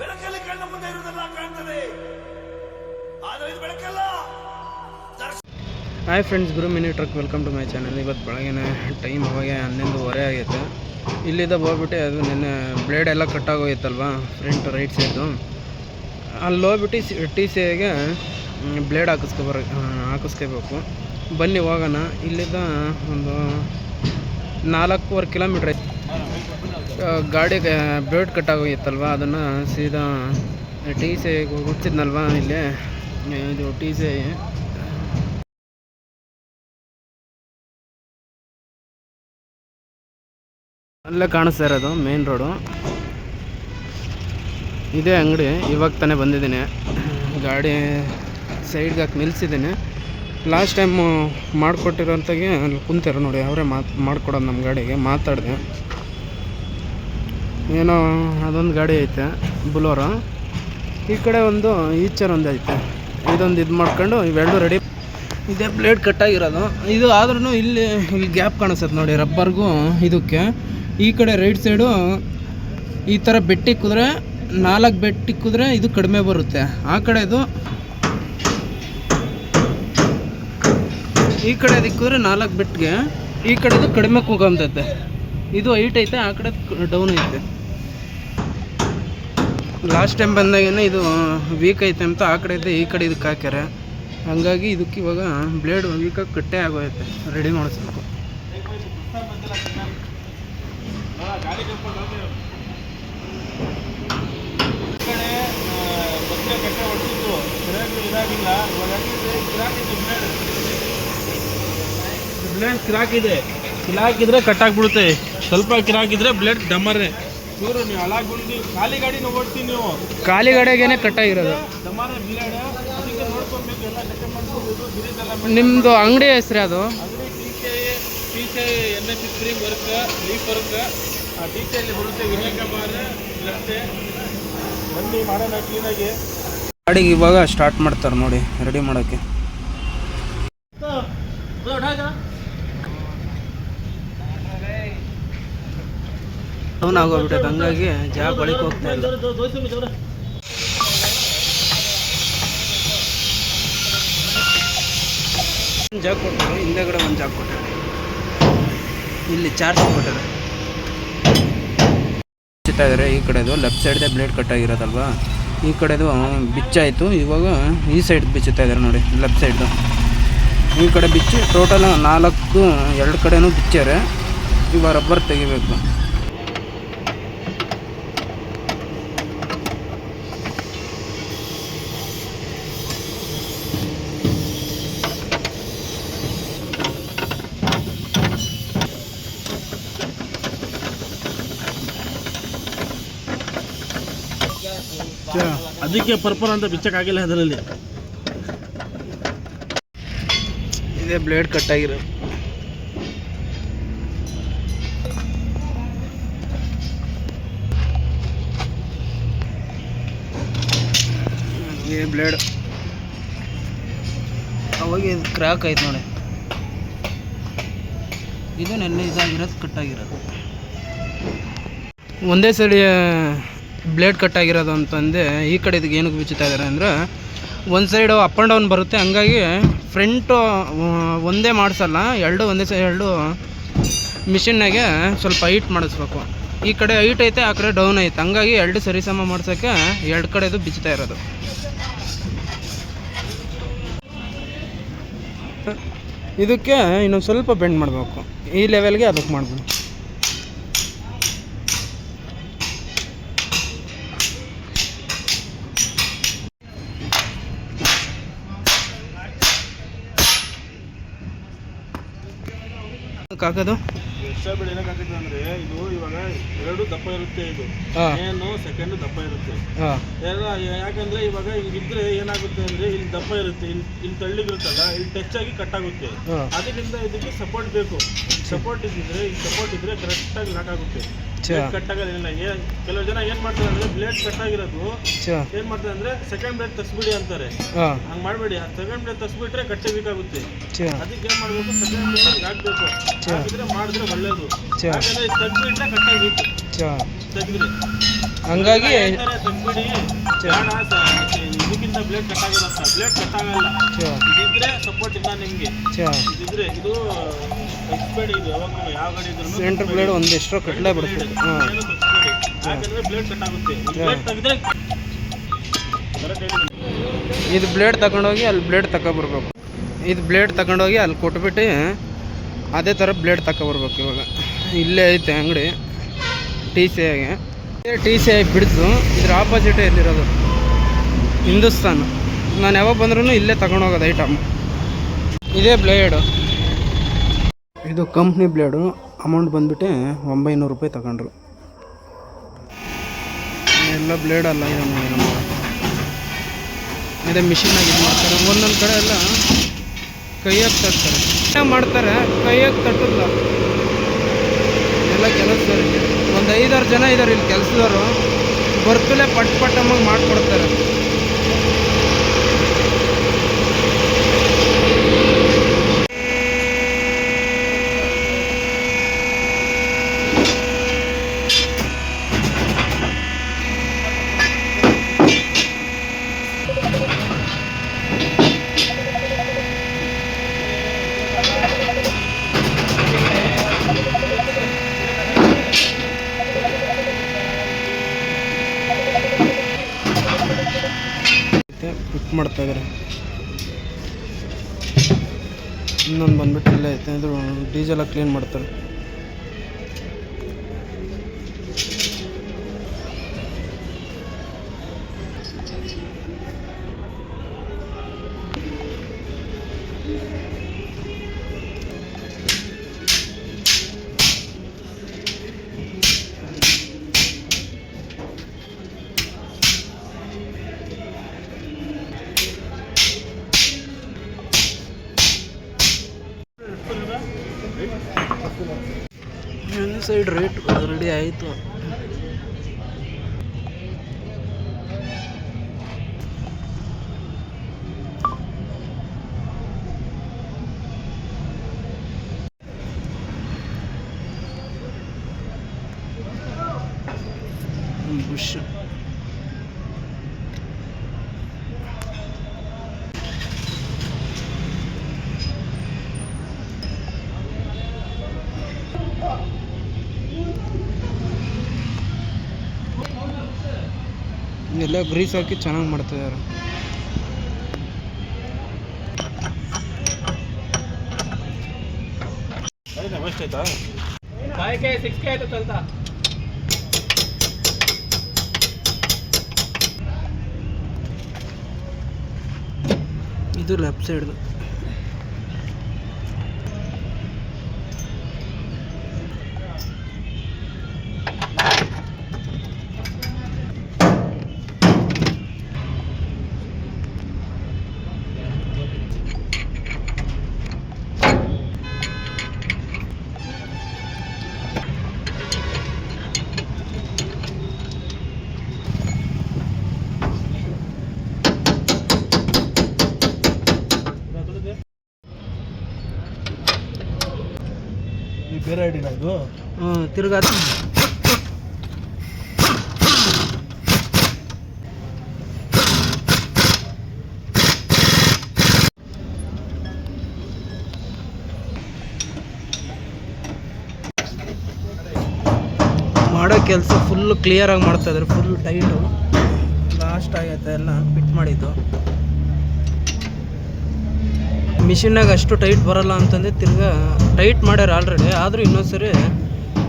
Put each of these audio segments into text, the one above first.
ಬೆಳಕಲ್ಲಿ ಕಣ್ಣ ಮುಂದೆ ಇರುವುದೆಲ್ಲ ಕಾಣ್ತದೆ. ಆದರೆ ಇದು ಬೆಳಕಲ್ಲ. Hi friends Guru mini truck welcome to my channel ಇವತ್ತು ಬೆಳಗ್ಗೆ ಟೈಮ್ ಹೋಗಿ ಹನ್ನೊಂದುವರೆ ಆಗೈತೆ. ಇಲ್ಲಿಂದ ಹೋಗ್ಬಿಟ್ಟು ಅದು ನೆನ್ನೆ ಬ್ಲೇಡ್ ಎಲ್ಲ ಕಟ್ಟಾಗೋಯ್ತಲ್ವಾ ಫ್ರಂಟ್ ರೈಟ್ ಸೈಡು ಅಲ್ಲಿ ಹೋಗ್ಬಿಟ್ಟು ಟಿ ಸಿಗೆ ಬ್ಲೇಡ್ ಹಾಕಿಸ್ಕೊಬರ ಹಾಕಿಸ್ಕೋಬೇಕು. ಬನ್ನಿ, ಹೋಗೋಣ. ಇಲ್ಲಿಂದ ಒಂದು ನಾಲ್ಕೂವರೆ ಕಿಲೋಮೀಟ್ರ್ ಐತೆ. ಆ, ಗಾಡಿಗೆ ಬ್ಲೇಡ್ ಕಟ್ಟಾಗೋಗಿತ್ತಲ್ವ ಅದನ್ನು ಸೀದಾ ಟಿ ಸಿ ಐಗೆ ಹುಚ್ಚಿದ್ನಲ್ವ ಇಲ್ಲಿ ಇದು ಟಿ ಸಿ ಅಲ್ಲೇ ಕಾಣಿಸ್ತಾ ಇರೋದು ಮೇನ್ ರೋಡು ಇದೇ ಅಂಗಡಿ ಇವಾಗ ತಾನೇ ಬಂದಿದ್ದೀನಿ. ಗಾಡಿ ಸೈಡ್ಗೆ ಹಾಕಿ ನಿಲ್ಸಿದ್ದೀನಿ. ಲಾಸ್ಟ್ ಟೈಮು ಮಾಡಿಕೊಟ್ಟಿರೋಂಥಗೆ ಅಲ್ಲಿ ಕುಂತಾರೆ ನೋಡಿ ಅವರೇ ಮಾತು ಮಾಡ್ಕೊಡೋದು ನಮ್ಮ ಗಾಡಿಗೆ ಮಾತಾಡಿದೆ. ಏನೋ ಅದೊಂದು ಗಾಡಿ ಐತೆ, ಬುಲೋರೋ. ಈ ಕಡೆ ಒಂದು ಈಚರ್ ಒಂದು ಐತೆ. ಇದೊಂದು ಇದು ಮಾಡ್ಕೊಂಡು ಇವೆರಡು ರೆಡಿ ಇದೇ ಬ್ಲೇಡ್ ಕಟ್ಟಾಗಿರೋದು ಇದು ಆದ್ರೂ ಇಲ್ಲಿ ಇಲ್ಲಿ ಗ್ಯಾಪ್ ಕಾಣಿಸುತ್ತೆ ನೋಡಿ ರಬ್ಬರ್ಗೂ ಇದಕ್ಕೆ. ಈ ಕಡೆ ರೈಟ್ ಸೈಡು ಈ ಥರ ಬೆಟ್ಟಿಕ್ಕಿದ್ರೆ ನಾಲ್ಕು ಬೆಟ್ಟಿಕ್ಕಿದ್ರೆ ಇದು ಕಡಿಮೆ ಬರುತ್ತೆ. ಆ ಕಡೆದು ಈ ಕಡೆ ದಿಕ್ಕಿದ್ರೆ ನಾಲ್ಕು ಬೆಟ್ಟಿಗೆ, ಈ ಕಡೆದು ಕಡಿಮೆ ಕೂಗಂತೈತೆ. ಇದು ಹೈಟ್ ಐತೆ, ಆ ಕಡೆ ಡೌನ್ ಐತೆ. ಲಾಸ್ಟ್ ಟೈಮ್ ಬಂದಾಗೇನೆ ಇದು ವೀಕ್ ಐತೆ ಅಂತ ಆ ಕಡೆ ಐತೆ ಈ ಕಡೆ ಇದಕ್ಕೆ ಹಾಕ್ಯಾರೆ. ಹಂಗಾಗಿ ಇದಕ್ಕೆ ಇವಾಗ ಬ್ಲೇಡ್ ವೀಕಾಗಿ ಕಟ್ಟೆ ಆಗೋಯ್ತೆ. ರೆಡಿ ಮಾಡಿಸ್ಬೇಕು. ಬ್ಲೇಡ್ ಕಿರಾಕಿದೆ ಇದೆ. ಕ್ರಾಕ್ ಇದ್ರೆ ಕಟ್ ಆಗ್ಬಿಡುತ್ತೆ. ಸ್ವಲ್ಪ ಕಿರಾಕಿದ್ರೆ ಬ್ಲೇಡ್ ಡಮ್ಮರೇ ಇವರು ನೀವು ಖಾಲಿ ಗಾಡಿನ ಓಡ್ತೀನಿ ನೀವು. ಖಾಲಿ ಗಾಡಿಗೇನೆ ಕಟ್ಟಾಗಿರೋದು. ಡಮ್ಮರೇ ಬ್ಲೇಡ್ ಅದಕ್ಕೆ ನೋಡ್ಕೊಬೇಕು ಎಲ್ಲ ಚೆಕ್ ಮಾಡ್ಕೋಬೇಕು ಬಿರಿದೆಲ್ಲ ನಿಮ್ಮದು ಅಂಗಡಿ ಹೆಸರು ಅದು ಅಂಗಡಿ T K T K N S spring work leaf work. ಆ ಟಿ ಕೆಯಲ್ಲಿ ಬರುತ್ತೆ ವಿನಾಯಕ ಬಾರ್ ಲಟ್ಟೆ ಬನ್ನಿ ಮಾಡೋಣ ಕ್ಲೀನಾಗಿ ಗಾಡಿಗೆ ಇವಾಗ ಸ್ಟಾರ್ಟ್ ಮಾಡ್ತಾರೆ ನೋಡಿ ರೆಡಿ ಮಾಡೋಕ್ಕೆ. ಡೌನ್ ಆಗೋಗ್ಬಿಟ್ಟೆ ಹಂಗಾಗಿ ಜಾಗ ಬಳಿಕ ಹೋಗ್ತಾ ಇಲ್ಲ. ಜಾಗ ಕೊಟ್ಟರು ಹಿಂದೆಗಡೆ ಒಂದು ಜಾಗ ಕೊಟ್ಟರು ಇಲ್ಲಿ ಚಾರ್ಜ್ ಕೊಟ್ಟರು ಬಿಚ್ಚುತ್ತಾ ಇದ್ದಾರೆ. ಈ ಕಡೆದು ಲೆಫ್ಟ್ ಸೈಡ್ದೇ ಬ್ಲೇಡ್ ಕಟ್ ಆಗಿರೋದಲ್ವಾ? ಈ ಕಡೆದು ಬಿಚ್ಚಾಯಿತು ಇವಾಗ ಈ ಸೈಡ್ ಬಿಚ್ಚುತ್ತಾ ಇದ್ದಾರೆ ನೋಡಿ. ಲೆಫ್ಟ್ ಸೈಡ್ದು ಈ ಕಡೆ ಬಿಚ್ಚಿ ಟೋಟಲ್ ನಾಲ್ಕು, ಎರಡು ಕಡೆನೂ ಬಿಚ್ಚಾರೆ ಇವಾಗ ರಬ್ಬರ್ ತೆಗಿಬೇಕು. ಅದಕ್ಕೆ ಪರ್ಪರ್ ಅಂತ ಬಿಚ್ಚಕ್ಕಾಗಿಲ್ಲ ಅದರಲ್ಲಿ. ಇದೇ ಬ್ಲೇಡ್ ಕಟ್ ಆಗಿರೋ. ಬ್ಲೇಡ್ ಅವಾಗ ಇದು ಕ್ರ್ಯಾಕ್ ಆಯ್ತು ನೋಡಿ. ಇದು ನೆನ್ನೆ ಇದಾಗಿರೋದು ಕಟ್ ಆಗಿರೋದು. ಒಂದೇ ಸರಿ ಬ್ಲೇಡ್ ಕಟ್ ಆಗಿರೋದು ಅಂತಂದೆ, ಈ ಕಡೆ ಇದಕ್ಕೆ ಏನಕ್ಕೆ ಬಿಚ್ಚುತ್ತಾ ಇದ್ದಾರೆ ಅಂದರೆ, ಒಂದು ಸೈಡು ಅಪ್ ಆ್ಯಂಡ್ ಡೌನ್ ಬರುತ್ತೆ, ಹಂಗಾಗಿ ಫ್ರಂಟು ಒಂದೇ ಮಾಡಿಸಲ್ಲ, ಎರಡು ಒಂದೇ ಸೈಡ್ ಎರಡು ಮಿಷಿನ್ನಾಗೆ ಸ್ವಲ್ಪ ಹೈಟ್ ಮಾಡಿಸ್ಬೇಕು. ಈ ಕಡೆ ಹೈಟ್ ಐತೆ, ಆ ಕಡೆ ಡೌನ್ ಐತೆ, ಹಂಗಾಗಿ ಎರಡು ಸರಿಸಮ ಮಾಡ್ಸೋಕ್ಕೆ ಎರಡು ಕಡೆದು ಬಿಚ್ಚುತ್ತಾ ಇರೋದು. ಇದಕ್ಕೆ ಇನ್ನೊಂದು ಸ್ವಲ್ಪ ಬೆಂಡ್ ಮಾಡಬೇಕು. ಈ ಲೆವೆಲ್ಗೆ ಅದಕ್ಕೆ ಮಾಡಬೇಕು. ಹಾಕೋದು? ಎಕ್ಸ್ಟ್ರಾ ಬೆಳೆ ಏನಕ್ಕಾಗುತ್ತೆ ಅಂದ್ರೆ ಇದು ಇವಾಗ ಎರಡು ದಪ್ಪ ಇರುತ್ತೆ ಇದು. ಏನು ಸೆಕೆಂಡ್ ದಪ್ಪ ಇರುತ್ತೆ. ಯಾಕಂದ್ರೆ ಇವಾಗ ಹಿಂಗಿದ್ರೆ ಏನಾಗುತ್ತೆ ಅಂದ್ರೆ ಇಲ್ಲಿ ದಪ್ಪ ಇರುತ್ತೆ ಇಲ್ಲಿ ತಳ್ಳಿಗಿರುತ್ತಲ್ಲ ಇಲ್ಲಿ ಟಚ್ ಆಗಿ ಕಟ್ ಆಗುತ್ತೆ. ಅದರಿಂದ ಇದಕ್ಕೆ ಸಪೋರ್ಟ್ ಬೇಕು. ಸಪೋರ್ಟ್ ಇದ್ರೆ ಈ ಸಪೋರ್ಟ್ ಇದ್ರೆ ಕರೆಕ್ಟಾಗಿ ಲಾಕ್ ಆಗುತ್ತೆ. ಕಟ್ ಆಗೋದಿಲ್ಲ ಕೆಲವು ಜನ ಏನ್ ಮಾಡ್ತಾರೆ ಅಂದ್ರೆ ಬ್ಲೇಡ್ ಕಟ್ ಆಗಿರೋದು ಏನ್ ಮಾಡ್ತಾರೆ ಅಂದ್ರೆ ಸೆಕೆಂಡ್ ಬ್ಲೇಡ್ ತಗ್ಸ್ಬಿಡಿ ಅಂತಾರೆ. ಹಂಗ್ ಮಾಡ್ಬೇಡಿ. ಆ ಸೆಕೆಂಡ್ ಬ್ಲೇಡ್ ತಗ್ಸ್ಬಿಟ್ರೆ ಕಟ್ಟೆ ಬೇಕಾಗುತ್ತೆ ಅದಕ್ಕೆ ಏನ್ ಮಾಡ್ಬೇಕು? ಸೆಕೆಂಡ್ ಬ್ಲೇಡ್ ಹಾಕ್ಬೇಕು ಹಾಕಿದ್ರೆ ಮಾಡಿದ್ರೆ ಒಳ್ಳೇದು. ತೆಗ್ದ್ಬಿಟ್ರೆ ಕಟ್ಟಾಗಿತ್ತು ಚ ತೆಗ್ದ್ರೆ. ಹಂಗಾಗಿ ತೆಗ್ದ್ಬಿಡಿ? ನೋಡಿ ಬೇಡ ಸ- ಇದಕ್ಕಿಂತ ಬ್ಲೇಡ್ ಕಟ್ ಆಗಿರತ್ತ ಬ್ಲೇಡ್ ಕಟ್ ಆಗಲ್ಲ. ಸಪೋರ್ಟ್ ಇಲ್ಲ ನಿಮಗೆ. ಇದು ಎಕ್ಸ್ಪೈರ್ಡ್ ಇದು ಯಾವಾಗ ಯಾವ ಗಾಡಿ ಇದ್ರು ಸೆಂಟ್ರ್ ಬ್ಲೇಡ್ ಒಂದು ಎಷ್ಟೋ ಕಟ್ಲೇ ಬಿಡುತ್ತೆ. ಹಾಂ ಯಾಕಂದ್ರೆ ಬ್ಲೇಡ್ ಕಟ್ ಆಗುತ್ತೆ. ಬ್ಲೇಡ್ ತೆಗೆದ್ರೆ ಕರೆಕ್ಟ್ ಇದು ಬ್ಲೇಡ್ ತಗೊಂಡೋಗಿ ಅಲ್ಲಿ ಬ್ಲೇಡ್ ತಗೊಬರ್ಬೇಕು ಇದು ಬ್ಲೇಡ್ ತಗೊಂಡೋಗಿ ಅಲ್ಲಿ ಕೊಟ್ಬಿಟ್ಟು ಅದೇ ಥರ ಬ್ಲೇಡ್ ತಗೊಬರ್ಬೇಕು ಇವಾಗ. ಇಲ್ಲೇ ಐತೆ ಅಂಗಡಿ. ಟಿ ಸಿ ಐಗೆ ಟಿ ಸಿ ಐ ಬಿಡ್ತು ಇದ್ರ ಆಪೋಸಿಟ್ ಇಲ್ಲಿರೋದು ಹಿಂದೂಸ್ತಾನ್. ನಾನು ಯಾವಾಗ ಬಂದ್ರೂ ಇಲ್ಲೇ ತಗೊಂಡೋಗೋದು ಐಟಮ್ ಇದೇ ಬ್ಲೇಡು ಇದು ಕಂಪ್ನಿ ಬ್ಲೇಡು ಅಮೌಂಟ್ ಬಂದ್ಬಿಟ್ಟು ಒಂಬೈನೂರು ರೂಪಾಯಿ ತಗೊಂಡ್ರು. ಎಲ್ಲ ಬ್ಲೇಡ್ ಅಲ್ಲ ಇದು ನೋಡಿ ನಮ್ಮ ಇದೇ ಮಿಷಿನಾಗಿ ಇದು ಮಾಡ್ತಾರೆ. ಒಂದೊಂದು ಕಡೆ ಎಲ್ಲ ಕೈಯಾಗಿ ತಟ್ತಾರೆ ಮಾಡ್ತಾರೆ ಕೈಯಾಗಿ ತಟ್ಟಲ್ಲ. ಎಲ್ಲ ಕೆಲಸದವ್ರಿಗೆ ಒಂದು ಐದಾರು ಜನ ಇದ್ದಾರೆ ಇಲ್ಲಿ ಕೆಲಸದವರು. ಬರ್ತಲೇ ಪಟ್ ಪಟ್ ಅಮ್ಮಗೆ ಮಾಡಿಕೊಡ್ತಾರೆ ಪಿಕ್ ಮಾಡ್ತಾ ಇದ್ದಾರೆ ಇನ್ನೊಂದು ಬಂದ್ಬಿಟ್ಟು ಇಲ್ಲೇ ಐತೆ ಇದು ಡೀಸೆಲ್ಲ ಕ್ಲೀನ್ ಮಾಡ್ತಾರೆ. ರೇಟ್ ರೆಡಿ ಆಯಿತು. ಬುಷ್ ಎಲ್ಲ ಗ್ರೀಸ್ ಹಾಕಿ ಚೆನ್ನಾಗಿ ಮಾಡ್ತಿದ್ದಾರೆ. ಇದು ಲೆಫ್ಟ್ ಸೈಡ್ದು ಇದು ಹ್ಞೂ ಮಾಡೋ ಕೆಲಸ ಫುಲ್ ಕ್ಲಿಯರಾಗಿ ಮಾಡ್ತಾಯಿದ್ರು ಫುಲ್ ಟೈಟು ಲಾಸ್ಟ್ ಆಗೈತೆ ಎಲ್ಲ ಫಿಟ್ ಮಾಡಿದ್ದು. ಮಿಷಿನ್ನಾಗ ಅಷ್ಟು ಟೈಟ್ ಬರಲ್ಲ ಅಂತಂದು ತಿರ್ಗಾ ಟೈಟ್ ಮಾಡ್ಯಾರ ಆಲ್ರೆಡಿ ಆದರೂ ಇನ್ನೊಂದು ಸರಿ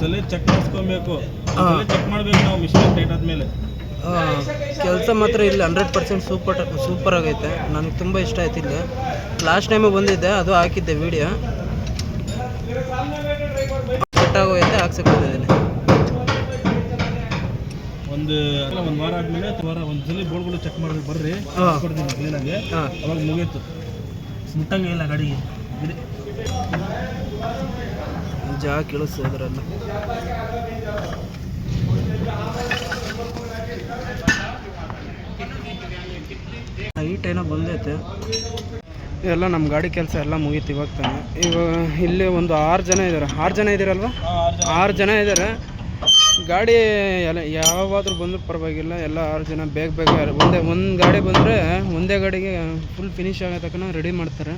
ತಲೆ ಚೆಕ್ ಮಾಡಿಸ್ಕೊಬೇಕು. ಹಾ. ಚೆಕ್ ಮಾಡಬೇಕು ನಾವು ಮಿಷಿನ್ ಟೈಟ್ ಆದ್ಮೇಲೆ. ಕೆಲಸ ಮಾತ್ರ ಇಲ್ಲಿ ಹಂಡ್ರೆಡ್ ಪರ್ಸೆಂಟ್ ಸೂಪರ್ ಸೂಪರ್ ಆಗೈತೆ. ನನಗೆ ತುಂಬ ಇಷ್ಟ ಆಯ್ತು ಇಲ್ಲಿ. ಲಾಸ್ಟ್ ಟೈಮು ಬಂದಿದ್ದೆ ಅದು ಹಾಕಿದ್ದೆ ವಿಡಿಯೋ ಸೆಟ್ ಹಾಕ್ಸಕ್ಕೆ ಬಂದಿದ್ದೀನಿ. ಒಂದು ಒಂದು ವಾರ ಆದ್ಮೇಲೆ ವಾರ ಒಂದು ಸಲ ಬೋರ್ಡ್ಗಳು ಚೆಕ್ ಮಾಡ್ಬೇಕು. ಬರ್ರಿ. ಕೊಡ್ತೀನಿ ಕ್ಲೀನಾಗಿ ಅವಾಗ ಮುಗೀತು. ಮುಟ್ಟಂಗೆ ಇಲ್ಲ ಗಾಡಿಗೆ ಇದೆ. ಜಾಗ ಕೇಳಿಸ್ತು ಅದರಲ್ಲ ನೈಟ್ ಏನೋ ಬಂದೈತೆ. ಎಲ್ಲ ನಮ್ಮ ಗಾಡಿ ಕೆಲಸ ಎಲ್ಲ ಮುಗೀತು ಇವಾಗ ತಾನೆ. ಇವಾಗ ಇಲ್ಲಿ ಒಂದು ಆರು ಜನ ಇದ್ದಾರೆ. ಆರು ಜನ ಇದ್ದೀರಲ್ವಾ? ಆರು ಜನ ಇದ್ದಾರೆ. ಗಾಡಿ ಎಲ್ಲ ಯಾವಾದರೂ ಬಂದರೂ ಪರವಾಗಿಲ್ಲ. ಎಲ್ಲ ಆರು ಜನ ಬೇಗ ಬೇಗ ಒಂದೇ ಒಂದು ಗಾಡಿ ಬಂದರೆ ಒಂದೇ ಗಾಡಿಗೆ ಫುಲ್ ಫಿನಿಶ್ ಆಗೋ ತಕನ ರೆಡಿ ಮಾಡ್ತಾರೆ.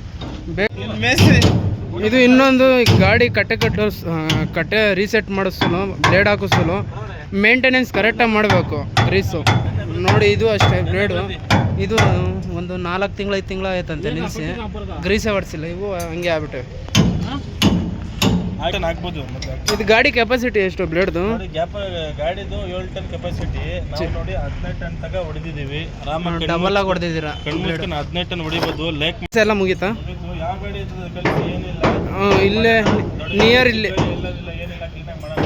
ಇದು ಇನ್ನೊಂದು ಗಾಡಿ ಕಟ್ಟೆ ಕಟ್ಟೋ ಕಟ್ಟೆ ರೀಸೆಟ್ ಮಾಡಿಸಲು ಬ್ಲೇಡ್ ಹಾಕಿಸಲು. ಮೇಂಟೆನೆನ್ಸ್ ಕರೆಕ್ಟಾಗಿ ಮಾಡಬೇಕು ರೀಸು ನೋಡಿ, ಇದು ಅಷ್ಟೇ ಬ್ಲೇಡು ಇದು ಒಂದು ನಾಲ್ಕು ತಿಂಗಳು, ಐದು ತಿಂಗಳು ಆಯ್ತಂತೆ ನಿಲ್ಲಿಸಿ ಗ್ರೀಸೇ ಹೊಡ್ಸಿಲ್ಲ, ಇವು ಹಂಗೆ ಆಗ್ಬಿಟ್ಟೆ ಆಗ್ಬೋದು ಮತ್ತೆ ಇದು ಗಾಡಿ ಕೆಪಾಸಿಟಿ ಎಷ್ಟು ಬ್ಲೇಡ್ದು? ನೋಡಿ ಗ್ಯಾಪ್ ಗಾಡಿದು ಏಳು ಟನ್ ಕೆಪಾಸಿಟಿ ನಾವು ನೋಡಿ ಹದಿನೈದು ಟನ್ ತಗ ಹೊಡೆದಿದ್ದೀವಿ. ಆರಾಮಾಗಿ ಡಬಲ್ ಆಗಿ ಹೊಡೆದಿದ್ದೀರಾ? ಕಣ್ಮುಚ್ಕೊಂಡು ಹದಿನೈದು ಟನ್ ಹೊಡಿಬೋದು. ಲೇಕ್ ಎಲ್ಲ ಮುಗೀತಾ? ಯಾವ ಗಾಡಿ ಇರ್ತದೆ ಕಲಿಸಿ? ಏನಿಲ್ಲ. ಇಲ್ಲೇ ನಿಯರ್ ಇಲ್ಲಿ ಇಲ್ಲ ಇಲ್ಲ ಏನಿಲ್ಲ ಕ್ಲೀನಾಗಿ ಮಾಡೋಣ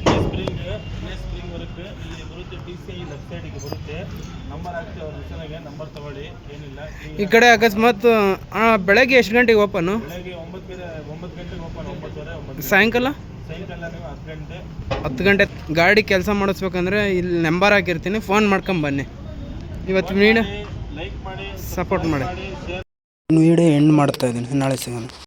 ಇಲ್ಲೇ ಸ್ಪ್ರಿಂಗ್ ಇಲ್ಲೇ ಸ್ಪ್ರಿಂಗ್ ಬರುತ್ತೆ ಇಲ್ಲಿ ಬರುತ್ತೆ ಟಿ ಸಿ ಐ ಬರುತ್ತೆ. ನಂಬರ್ ಹಾಕ್ತೀವಿ ಅವ್ರ ಹೆಸರಿಗೆ ನಂಬರ್ ತಗೊಳ್ಳಿ ಏನಿಲ್ಲ. ಈ ಕಡೆ ಅಕಸ್ಮಾತ್ ಆ, ಬೆಳಗ್ಗೆ ಎಷ್ಟು ಗಂಟೆಗೆ ಓಪನು ಬೆಳಗ್ಗೆ ಒಂಬತ್ತು ಗಂಟೆ ಒಂಬತ್ತು ಗಂಟೆಗೆ ಓಪನ್ ಒಂಬತ್ತುವರೆ ಒಂಬತ್ತು ಸಾಯಂಕಾಲ? ಸಾಯಂಕಾಲ ನೀವು ಹತ್ತು ಗಂಟೆ. ಹತ್ತು ಗಂಟೆ ಗಾಡಿ ಕೆಲಸ ಮಾಡಿಸ್ಬೇಕಂದ್ರೆ ಇಲ್ಲಿ ನಂಬರ್ ಹಾಕಿರ್ತೀನಿ. ಫೋನ್ ಮಾಡ್ಕೊಂಡ್ ಬನ್ನಿ. ಇವತ್ತು ವೀಡಿಯೋ ಲೈಕ್ ಮಾಡಿ ಸಪೋರ್ಟ್ ಮಾಡಿ. ಶೇರ್ ವೀಡಿಯೋ ಎಂಡ್ ಮಾಡ್ತಾ ಇದ್ದೀನಿ. ನಾಳೆ ಸಿಗೋಣ.